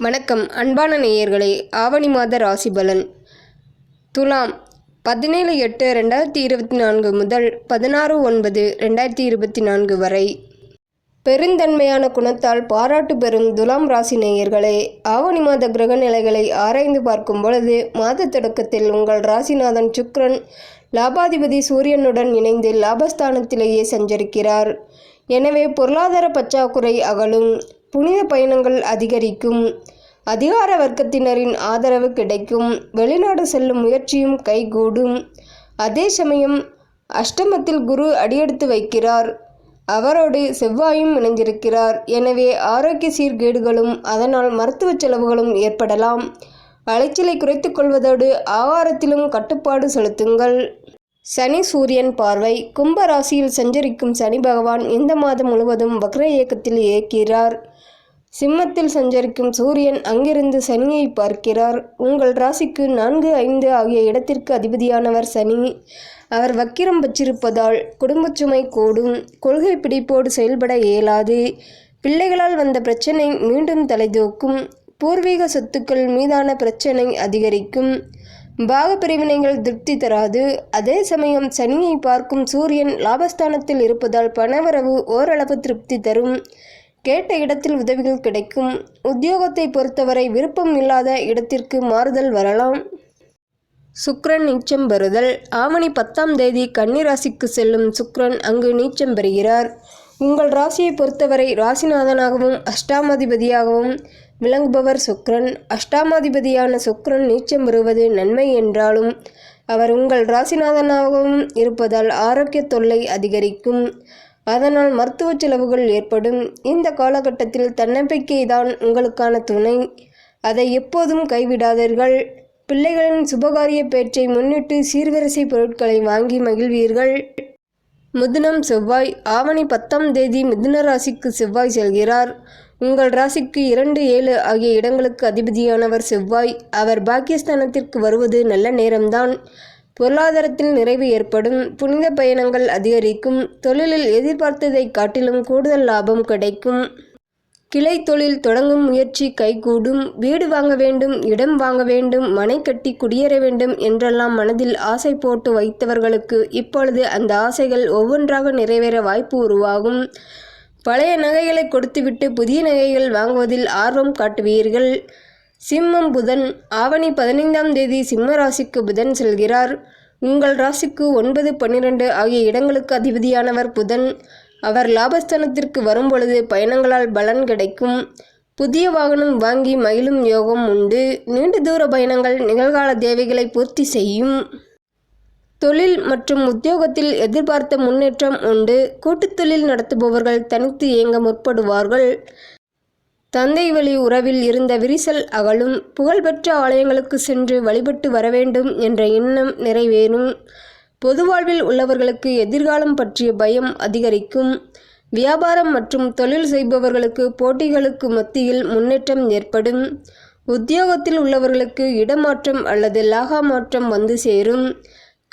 வணக்கம் அன்பான நேயர்களே. ஆவணி மாத ராசி பலன். துலாம் பதினேழு எட்டு ரெண்டாயிரத்தி இருபத்தி நான்கு முதல் பதினாறு ஒன்பது ரெண்டாயிரத்தி இருபத்தி நான்கு வரை. பெருந்தன்மையான குணத்தால் பாராட்டு பெறும் துலாம் ராசி நேயர்களே ஆவணி மாத கிரக நிலைகளை ஆராய்ந்து பார்க்கும் பொழுது மாத தொடக்கத்தில் உங்கள் ராசிநாதன் சுக்ரன் லாபாதிபதி சூரியனுடன் இணைந்து லாபஸ்தானத்திலேயே சஞ்சரிக்கிறார். எனவே பொருளாதார பற்றாக்குறை அகலும். புனித பயணங்கள் அதிகரிக்கும். அதிகார வர்க்கத்தினரின் ஆதரவு கிடைக்கும். வெளிநாடு செல்லும் முயற்சியும் கைகூடும். அதே சமயம் அஷ்டமத்தில் குரு அடியெடுத்து வைக்கிறார். அவரோடு செவ்வாயும் இணைந்திருக்கிறார். எனவே ஆரோக்கிய சீர்கேடுகளும் அதனால் மருத்துவ செலவுகளும் ஏற்படலாம். அலைச்சலை குறைத்துக் கொள்வதோடு ஆகாரத்திலும் கட்டுப்பாடு செலுத்துங்கள். சனி சூரியன் பார்வை. கும்ப ராசியில் சஞ்சரிக்கும் சனி பகவான் இந்த மாதம் முழுவதும் வக்ர இயக்கத்தில் இயக்கிறார். சிம்மத்தில் சஞ்சரிக்கும் சூரியன் அங்கிருந்து சனியை பார்க்கிறார். உங்கள் ராசிக்கு நான்கு ஐந்து ஆகிய இடத்திற்கு அதிபதியானவர் சனி. அவர் வக்கிரம் வச்சிருப்பதால் குடும்பச் சுமை கூடும். கொள்கை பிடிப்போடு செயல்பட இயலாது. பிள்ளைகளால் வந்த பிரச்சனை மீண்டும் தலைதூக்கும் பூர்வீக சொத்துக்கள் மீதான பிரச்சனை அதிகரிக்கும். பாக பிரிவினைகள் திருப்தி தராது. அதே சமயம் சனியை பார்க்கும் சூரியன் லாபஸ்தானத்தில் இருப்பதால் பணவரவு ஓரளவு திருப்தி தரும். கேட்ட இடத்தில் உதவிகள் கிடைக்கும். உத்தியோகத்தை பொறுத்தவரை விருப்பம் இல்லாத இடத்திற்கு மாறுதல் வரலாம். சுக்ரன் நீச்சம் பெறுதல். ஆவணி பத்தாம் தேதி கன்னிராசிக்கு செல்லும் சுக்ரன் அங்கு நீச்சம் பெறுகிறார். உங்கள் ராசியை பொறுத்தவரை ராசிநாதனாகவும் அஷ்டாமாதிபதியாகவும் விளங்குபவர் சுக்ரன் அஷ்டாமாதிபதியான சுக்ரன் நீச்சம் பெறுவது நன்மை என்றாலும் அவர் உங்கள் ராசிநாதனாகவும் இருப்பதால் ஆரோக்கிய தொல்லை அதிகரிக்கும். அதனால் மருத்துவ செலவுகள் ஏற்படும். இந்த காலகட்டத்தில் தன்னம்பிக்கை தான் உங்களுக்கான துணை. அதை எப்போதும் கைவிடாதீர்கள். பிள்ளைகளின் சுபகாரிய பேச்சை முன்னிட்டு சீர்வரிசை பொருட்களை வாங்கி மகிழ்வீர்கள். மிதுனம் செவ்வாய் ஆவணி பத்தாம் தேதி மிதுன ராசிக்கு செவ்வாய் செல்கிறார். உங்கள் ராசிக்கு இரண்டு ஏழு ஆகிய இடங்களுக்கு அதிபதியானவர் செவ்வாய். அவர் பாக்கியஸ்தானத்திற்கு வருவது நல்ல நேரம்தான். பொருளாதாரத்தில் நிறைவு ஏற்படும். புனித பயணங்கள் அதிகரிக்கும். தொழிலில் எதிர்பார்த்ததை காட்டிலும் கூடுதல் லாபம் கிடைக்கும். கிளை தொழில் தொடங்கும் முயற்சி கைகூடும். வீடு வாங்க வேண்டும் இடம் வாங்க வேண்டும் மனை கட்டி குடியேற வேண்டும் என்றெல்லாம் மனதில் ஆசை போட்டு வைத்தவர்களுக்கு இப்பொழுது அந்த ஆசைகள் ஒவ்வொன்றாக நிறைவேற வாய்ப்பு உருவாகும். பழைய நகைகளை கொடுத்துவிட்டு புதிய நகைகள் வாங்குவதில் ஆர்வம் காட்டுவீர்கள். சிம்மம் புதன் ஆவணி பதினைந்தாம் தேதி சிம்ம ராசிக்கு புதன் செல்கிறார். உங்கள் ராசிக்கு ஒன்பது பன்னிரண்டு ஆகிய இடங்களுக்கு அதிபதியானவர் புதன். அவர் லாபஸ்தானத்திற்கு வரும்பொழுது பயணங்களால் பலன் கிடைக்கும். புதிய வாகனம் வாங்கி மகிழும் யோகம் உண்டு. நீண்ட தூர பயணங்கள் நிகழ்கால தேவைகளை பூர்த்தி செய்யும். தொழில் மற்றும் உத்தியோகத்தில் எதிர்பார்த்த முன்னேற்றம் உண்டு. கூட்டுத் தொழில் நடத்துபவர்கள் தனித்து இயங்க முற்படுவார்கள். தந்தை வழி உறவில் இருந்த விரிசல் அகலும். புகழ்பெற்ற ஆலயங்களுக்கு சென்று வழிபட்டு வர வேண்டும் என்ற எண்ணம் நிறைவேறும். பொது வாழ்வில் உள்ளவர்களுக்கு எதிர்காலம் பற்றிய பயம் அதிகரிக்கும். வியாபாரம் மற்றும் தொழில் செய்பவர்களுக்கு போட்டிகளுக்கு மத்தியில் முன்னேற்றம் ஏற்படும். உத்தியோகத்தில் உள்ளவர்களுக்கு இடமாற்றம் அல்லது லாகா மாற்றம் வந்து சேரும்.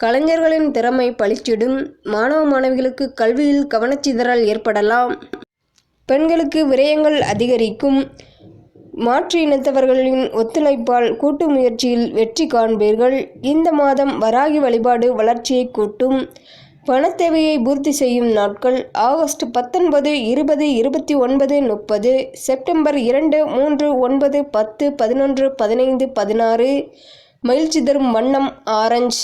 கலைஞர்களின் திறமை பளிச்சிடும் மாணவ மாணவிகளுக்கு கல்வியில் கவனச்சிதறல் ஏற்படலாம். பெண்களுக்கு விரயங்கள் அதிகரிக்கும். மாற்று இனத்தவர்களின் ஒத்துழைப்பால் கூட்டு முயற்சியில் வெற்றி காண்பீர்கள். இந்த மாதம் வராகி வழிபாடு வளர்ச்சியை கூட்டும். பணத்தேவையை பூர்த்தி செய்யும் நாட்கள் ஆகஸ்ட் பத்தொன்பது இருபது இருபத்தி ஒன்பது முப்பது செப்டம்பர் இரண்டு மூன்று ஒன்பது பத்து பதினொன்று பதினைந்து பதினாறு. மகிழ்ச்சி தரும் வண்ணம் ஆரஞ்சு.